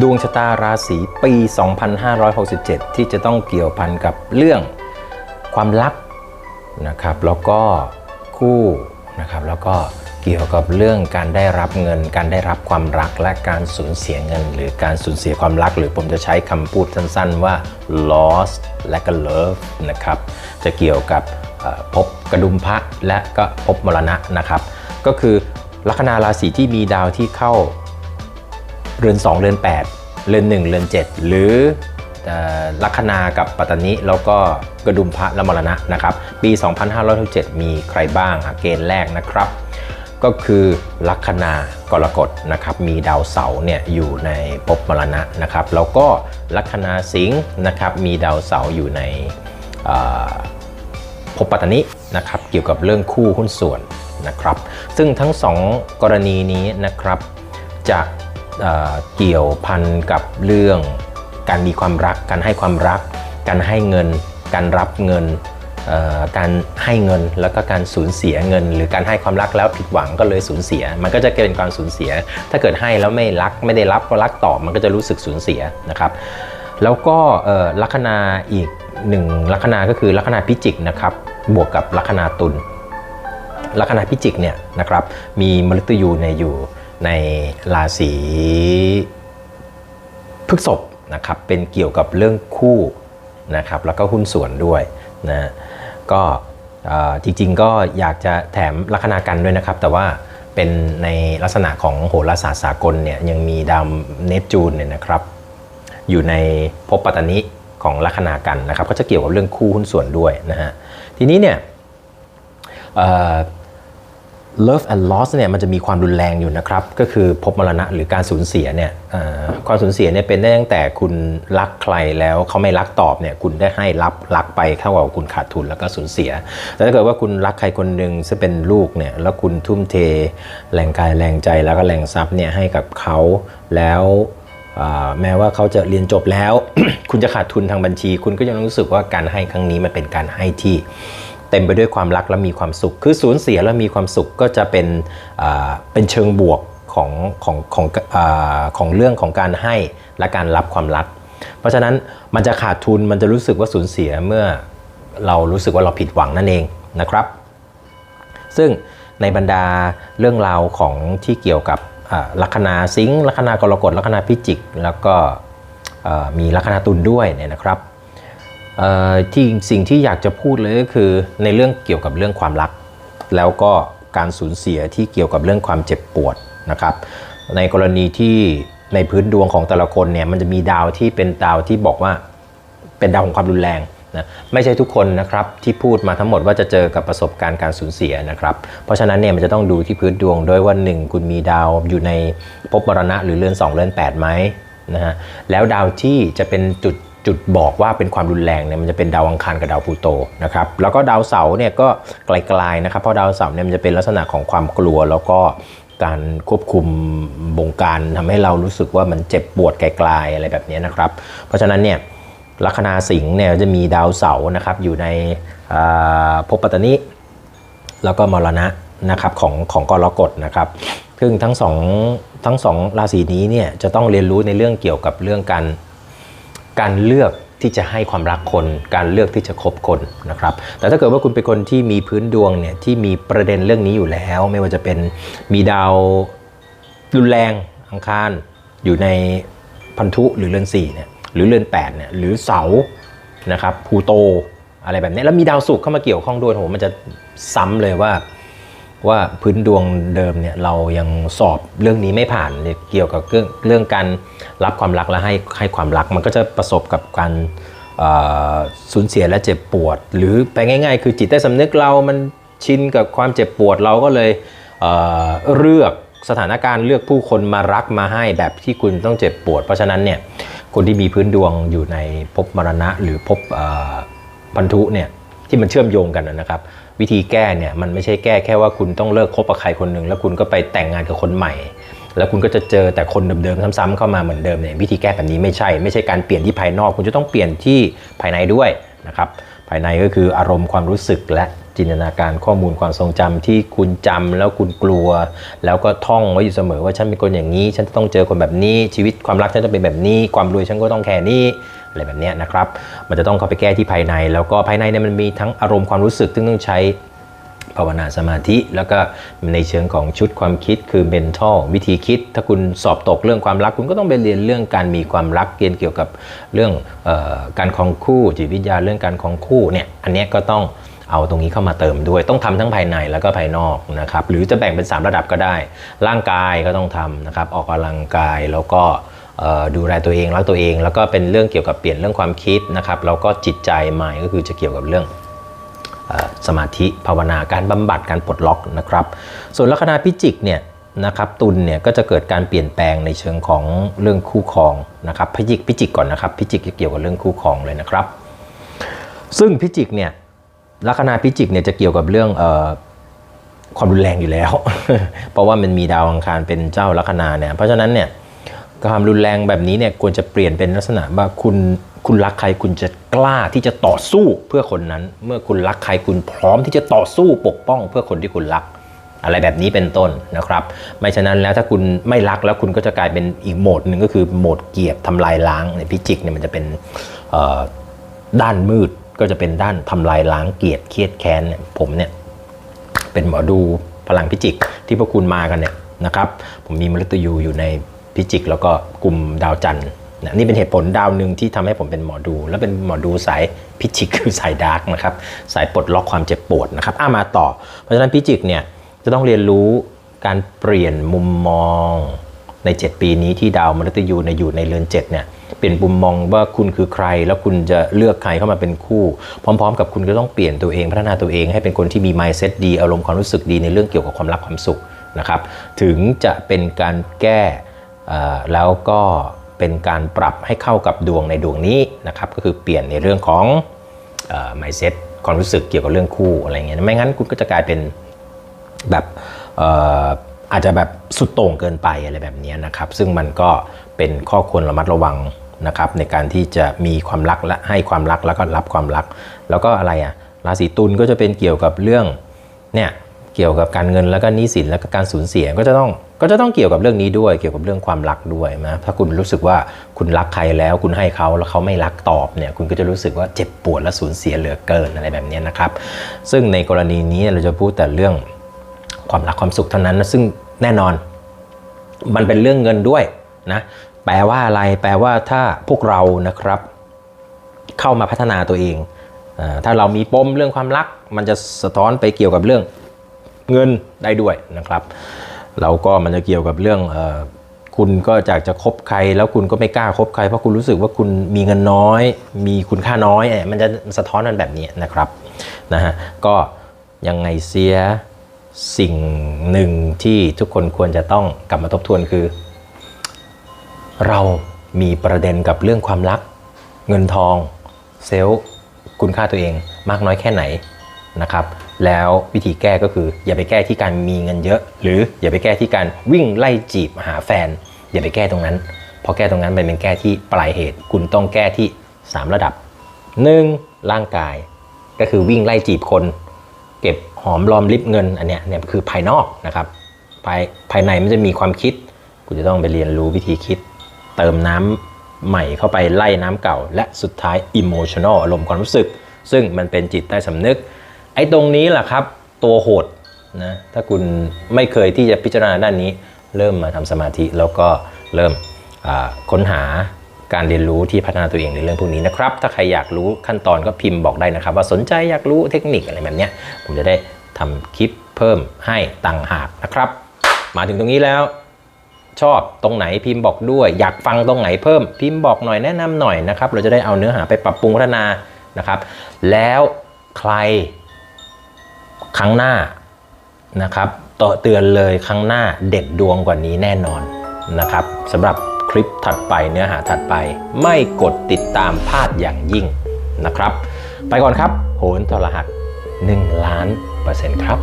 ดวงชะตาราศีปี 2567 ที่จะต้องเกี่ยวพันกับเรื่องความรักนะครับ แล้วก็คู่นะครับ แล้วก็เกี่ยวกับเรื่องการได้รับเงิน การได้รับความรักและการสูญเสียเงิน หรือการสูญเสียความรัก หรือผมจะใช้คำพูดสั้นๆว่า loss และก็ love นะครับ จะเกี่ยวกับเอ่อภพกระดุมพระและก็ภพมรณะนะครับ ก็คือลัคนาราศีที่มีดาวที่เข้า เรือน 2 เรือน 8 เรือน 1 เรือน 7 หรือลัคนากับปัตตานิแล้วก็กระดุมพระและมรณะนะครับ ปี 2567 มีใครบ้างเกณฑ์แรกนะครับ ก็คือลัคนากรกฎนะครับ มีดาวเสาร์เนี่ยอยู่ในภพมรณะนะครับ แล้วก็ลัคนาสิงห์นะครับ มีดาวเสาร์อยู่ในภพปัตตานินะครับ เกี่ยวกับเรื่องคู่หุ้นส่วนนะครับ ซึ่งทั้งสองกรณีนี้นะครับจะ เเกี่ยวพันกับเรื่องการมีความรัก การให้ความรัก การให้เงิน การรับเงิน การให้เงินแล้วก็การสูญเสียเงิน หรือการให้ความรักแล้วผิดหวังก็เลยสูญเสีย มันก็จะเป็นการสูญเสีย ถ้าเกิดให้แล้วไม่รักไม่ได้รับก็รักต่อมันก็จะรู้สึกสูญเสียนะครับ แล้วก็ลัคนาอีกหนึ่งลัคนาก็คือลัคนาพิจิกนะครับบวกกับลัคนาตุลลัคนาพิจิกเนี่ยนะครับมีมฤตยูในอยู่ ในราศีพฤษภนะครับเป็นเกี่ยวกับเรื่องคู่นะครับแล้วก็หุ้นส่วนด้วยนะก็จริงๆก็อยากจะแถมลัคนากันด้วยนะครับ แต่ว่าเป็นในลักษณะของโหราศาสตร์สากลเนี่ยยังมีดาวเนปจูนเนี่ยนะครับอยู่ในภพปัตตนิของลัคนากันนะครับก็จะเกี่ยวกับเรื่องคู่หุ้นส่วนด้วยนะฮะทีนี้เนี่ย love and loss เนี่ยมันจะมีความรุนแรงอยู่นะครับ ก็คือภพมรณะหรือการสูญเสียเนี่ยความสูญเสียเนี่ยเป็นได้ตั้งแต่คุณรักใครแล้วเขาไม่รักตอบเนี่ยคุณได้ให้รับรักไปเท่ากับคุณขาดทุนแล้วก็สูญเสีย แต่ถ้าเกิดว่าคุณรักใครคนหนึ่งซึ่งเป็นลูกเนี่ยแล้วคุณทุ่มเทแรงกายแรงใจแล้วก็แรงทรัพย์เนี่ยให้กับเขาแล้วแม้ว่าเขาจะเรียนจบแล้ว คุณจะขาดทุนทางบัญชี คุณก็ยังรู้สึกว่าการให้ครั้งนี้มันเป็นการให้ที่ เต็มไปด้วยความรักและมีความสุข คือสูญเสียแล้วมีความสุขก็จะเป็นเป็นเชิงบวกของของของอของเรื่องของการให้และการรับความรัก เพราะฉะนั้นมันจะขาดทุนมันจะรู้สึกว่าสูญเสียเมื่อเรารู้สึกว่าเราผิดหวังนั่นเองนะครับ ซึ่งในบรรดาเรื่องราวของที่เกี่ยวกับลัคนาสิงห์ลัคนากรกฎลัคนาพิจิก แล้วก็มีลัคนาตุลด้วยเนี่ยนะครับ ที่สิ่งที่อยากจะพูดเลยก็คือในเรื่องเกี่ยวกับเรื่องความรัก แล้วก็การสูญเสียที่เกี่ยวกับเรื่องความเจ็บปวดนะครับ ในกรณีที่ในพื้นดวงของแต่ละคนเนี่ยมันจะมีดาวที่เป็นดาวที่บอกว่าเป็นดาวของความรุนแรงนะไม่ใช่ทุกคนนะครับที่พูดมาทั้งหมดว่าจะเจอกับประสบการณ์การสูญเสียนะครับ เพราะฉะนั้นเนี่ยมันจะต้องดูที่พื้นดวงด้วยว่า 1 คุณมีดาวอยู่ในภพมรณะหรือเรือน2เรือน8ไหมนะฮะแล้วดาวที่จะเป็นจุด จุดบอกว่าเป็นความรุนแรงเนี่ยมันจะเป็นดาวอังคารกับดาวพูโตนะครับแล้วก็ดาวเสาร์เนี่ยก็ไกลๆนะครับเพราะดาวเสาร์เนี่ยมันจะเป็นลักษณะของความกลัวแล้วก็การควบคุมบงการทำให้เรารู้สึกว่ามันเจ็บปวดไกลๆอะไรแบบนี้นะครับ เพราะฉะนั้นเนี่ยลัคนาสิงห์เนี่ยจะมีดาวเสาร์นะครับอยู่ในภพปัตตานิแล้วก็มรณะนะครับของของกรกฎนะครับซึ่งทั้งสองทั้งสองราศีนี้เนี่ยจะต้องเรียนรู้ในเรื่องเกี่ยวกับเรื่องการ การเลือกที่จะให้ความรักคน การเลือกที่จะคบคนนะครับ แต่ถ้าเกิดว่าคุณเป็นคนที่มีพื้นดวงเนี่ยที่มีประเด็นเรื่องนี้อยู่แล้ว ไม่ว่าจะเป็นมีดาวรุนแรงอังคาร อยู่ในพันธุหรือเรือน4เนี่ยหรือเรือน8เนี่ยหรือเสานะครับพูโตอะไรแบบนี้แล้วมีดาวศุกร์เข้ามาเกี่ยวข้องด้วยโหมันจะซ้ำเลยว่า ว่าพื้นดวงเดิมเนี่ยเรายังสอบเรื่องนี้ไม่ผ่านเกี่ยวกับเรื่องเรื่องการรับความรักและให้ให้ความรัก มันก็จะประสบกับการสูญเสียและเจ็บปวด หรือไปง่าย ๆ คือจิตใต้สำนึกเรามันชินกับความเจ็บปวดเราก็เลยเเลือกสถานการณ์เลือกผู้คนมารักมาให้แบบที่คุณต้องเจ็บปวด เพราะฉะนั้นเนี่ยคนที่มีพื้นดวงอยู่ในภพมรณะหรือภพพันธุเนี่ยที่มันเชื่อมโยงกันนะครับ วิธีแก้เนี่ยมันไม่ใช่แก้แค่ว่าคุณต้องเลิกคบกับใครคนหนึ่งแล้วคุณก็ไปแต่งงานกับคนใหม่ แล้วคุณก็จะเจอแต่คนเดิมๆซ้ำๆเข้ามาเหมือนเดิมเนี่ยวิธีแก้แบบนี้ไม่ใช่ ไม่ใช่การเปลี่ยนที่ภายนอก คุณจะต้องเปลี่ยนที่ภายในด้วยนะครับภายในก็คืออารมณ์ความรู้สึกและจินตนาการข้อมูลความทรงจำที่คุณจำแล้วคุณกลัว แล้วก็ท่องไว้อยู่เสมอว่าฉันเป็นคนอย่างนี้ ฉันจะต้องเจอคนแบบนี้ชีวิตความรักฉันจะเป็นแบบนี้ ความรวยฉันก็ต้องแค่นี้ อะไรแบบนี้นะครับ มันจะต้องเข้าไปแก้ที่ภายใน แล้วก็ภายในเนี่ยมันมีทั้งอารมณ์ความรู้สึกซึ่งต้องใช้ภาวนาสมาธิ แล้วก็ในเชิงของชุดความคิดคือ mental วิธีคิด ถ้าคุณสอบตกเรื่องความรัก คุณก็ต้องไปเรียนเรื่องการมีความรักเรียนเกี่ยวกับเรื่องออการคองคู่จิตวิทยาเรื่องการคองคู่เนี่ยอันนี้ก็ต้องเอาตรงนี้เข้ามาเติมด้วยต้องทำทั้งภายในแล้วก็ภายนอกนะครับหรือจะแบ่งเป็น 3 ระดับก็ได้ ร่างกายก็ต้องทำนะครับออกกำลังกายแล้วก็ ดูแลตัวเองรักตัวเอง แล้วก็เป็นเรื่องเกี่ยวกับเปลี่ยนเรื่องความคิดนะครับแล้วก็จิตใจใหม่ก็คือจะเกี่ยวกับเรื่องสมาธิภาวนาการบำบัดการปลดล็อกนะครับ ส่วนลัคนาพิจิกเนี่ยนะครับตุลเนี่ยก็จะเกิดการเปลี่ยนแปลงในเชิงของเรื่องคู่ครองนะครับพิจิกพิจิกก่อนนะครับพิจิกจะเกี่ยวกับเรื่องคู่ครองเลยนะครับ ซึ่งพิจิกเนี่ยลัคนาพิจิกเนี่ยจะเกี่ยวกับเรื่องความรุนแรงอยู่แล้ว เพราะว่ามันมีดาวอังคารเป็นเจ้าลัคนาเนี่ยเพราะฉะนั้นเนี่ย ความรุนแรงแบบนี้เนี่ยควรจะเปลี่ยนเป็นลักษณะว่าคุณคุณรักใครคุณจะกล้าที่จะต่อสู้เพื่อคนนั้น เมื่อคุณรักใครคุณพร้อมที่จะต่อสู้ปกป้อง เพื่อคนที่คุณรัก อะไรแบบนี้เป็นต้นนะครับ ไม่ฉะนั้นแล้วถ้าคุณไม่รักแล้วคุณก็จะกลายเป็นอีกโหมดหนึ่งก็คือโหมดเกลียดทำลายล้างในพิจิกเนี่ยมันจะเป็นด้านมืดก็จะเป็นด้านทำลายล้างเกลียดเครียดแค้นผมเนี่ยเป็นหมอดูพลังพิจิกที่พวกคุณมากันเนี่ยนะครับ ผมมีมฤตยูอยู่ใน พิจิก แล้วก็กลุ่มดาวจันทร์นะนี่เป็นเหตุผลดาวหนึ่งที่ทำให้ผมเป็นหมอดู และเป็นหมอดูสายพิจิกคือสายดาร์กนะครับสายปลดล็อกความเจ็บปวดนะครับอะมาต่อ เพราะฉะนั้นพิจิกเนี่ยจะต้องเรียนรู้การเปลี่ยนมุมมองใน 7 ปีนี้ที่ดาวมฤตยูในอยู่ในเรือน7เนี่ยเปลี่ยนมุมมองว่าคุณคือใคร แล้วคุณจะเลือกใครเข้ามาเป็นคู่ พร้อม ๆ กับคุณก็ต้องเปลี่ยนตัวเองพัฒนาตัวเองให้เป็นคนที่มี mindset ดีอารมณ์ความรู้สึกดีในเรื่องเกี่ยวกับความรักความสุขนะครับถึงจะเป็นการแก้ แล้วก็เป็นการปรับให้เข้ากับดวงในดวงนี้นะครับก็คือเปลี่ยนในเรื่องของอ mindset ความรู้สึกเกี่ยวกับเรื่องคู่อะไรเงี้ยไม่งั้นคุณก็จะกลายเป็นแบบอาจจะแบบสุดโต่งเกินไปอะไรแบบนี้นะครับ ซึ่งมันก็เป็นข้อควรระมัดระวังนะครับในการที่จะมีความรักและให้ความรักแล้วก็รับความรัก แล้วก็อะไรอะราศีตุลก็จะเป็นเกี่ยวกับเรื่องเนี่ย เกี่ยวกับการเงินแล้วก็หนี้สินแล้วก็การสูญเสียก็จะต้องก็จะต้องเกี่ยวกับเรื่องนี้ด้วย เกี่ยวกับเรื่องความรักด้วยนะถ้าคุณรู้สึกว่าคุณรักใครแล้ว คุณให้เขาแล้วเขาไม่รักตอบเนี่ยคุณก็จะรู้สึกว่าเจ็บปวดและสูญเสียเหลือเกินอะไรแบบนี้นะครับ ซึ่งในกรณีนี้เราจะพูดแต่เรื่องความรักความสุขเท่านั้นนะซึ่งแน่นอน มันเป็นเรื่องเงินด้วยนะแปลว่าอะไรแปลว่าถ้าพวกเรานะครับ เข้ามาพัฒนาตัวเองถ้าเรามีปมเรื่องความรัก มันจะสะท้อนไปเกี่ยวกับเรื่อง เงินได้ด้วยนะครับเราก็มันจะเกี่ยวกับเรื่องอคุณก็จากจะคบใคร แล้วคุณก็ไม่กล้าคบใคร เพราะคุณรู้สึกว่าคุณมีเงินน้อย มีคุณค่าน้อยอ้ยมันจะสะท้อนกันแบบนี้นะครับนะฮะก็ยังไงเสียสิ่งหนึ่งที่ทุกคนควรจะต้องกลับมาทบทวนคือ เรามีประเด็นกับเรื่องความรัก เงินทอง เซลล์คุณค่าตัวเองมากน้อยแค่ไหนนะครับ แล้ววิธีแก้ก็คือ อย่าไปแก้ที่การมีเงินเยอะ หรืออย่าไปแก้ที่การวิ่งไล่จีบหาแฟน อย่าไปแก้ตรงนั้นเพราะแก้ตรงนั้นมันเป็นแก้ที่ปลายเหตุ คุณต้องแก้ที่ 3 ระดับ 1. ร่างกาย ก็คือวิ่งไล่จีบคน เก็บหอมรอมริบเงินอันเนี้ยเนี่ยคือภายนอกนะครับภายภายในมันจะมีความคิด คุณจะต้องไปเรียนรู้วิธีคิด เติมน้ำใหม่เข้าไปไล่น้ำเก่า และสุดท้าย emotional อารมณ์ความรู้สึก ซึ่งมันเป็นจิตใต้สำนึก อ้ตรงนี้แหละครับ ตัวโหดนะถ้าคุณไม่เคยที่จะพิจารณาด้านนี้ เริ่มมาทำสมาธิแล้วก็เริ่มค้นหาการเรียนรู้ที่พัฒนาตัวเองในเรื่องพวกนี้นะครับ ถ้าใครอยากรู้ขั้นตอนก็พิมพ์บอกได้นะครับ ว่าสนใจอยากรู้เทคนิคอะไรแบบนี้ผมจะได้ทำคลิปเพิ่มให้ต่างหากนะครับ มาถึงตรงนี้แล้ว ชอบตรงไหนพิมพ์บอกด้วย อยากฟังตรงไหนเพิ่มพิมพ์บอกหน่อยแนะนำหน่อยนะครับ เราจะได้เอาเนื้อหาไปปรับปรุงพัฒนานะครับ แล้วใคร ครั้งหน้านะครับต่อเตือนเลยครั้งหน้าเด็ดดวงกว่านี้แน่นอนนะครับสำหรับคลิปถัดไปเนื้อหาถัดไป ไม่กดติดตามพลาดอย่างยิ่งนะครับ ไปก่อนครับ โหนทรหัส 1 ล้านเปอร์เซ็นต์ครับ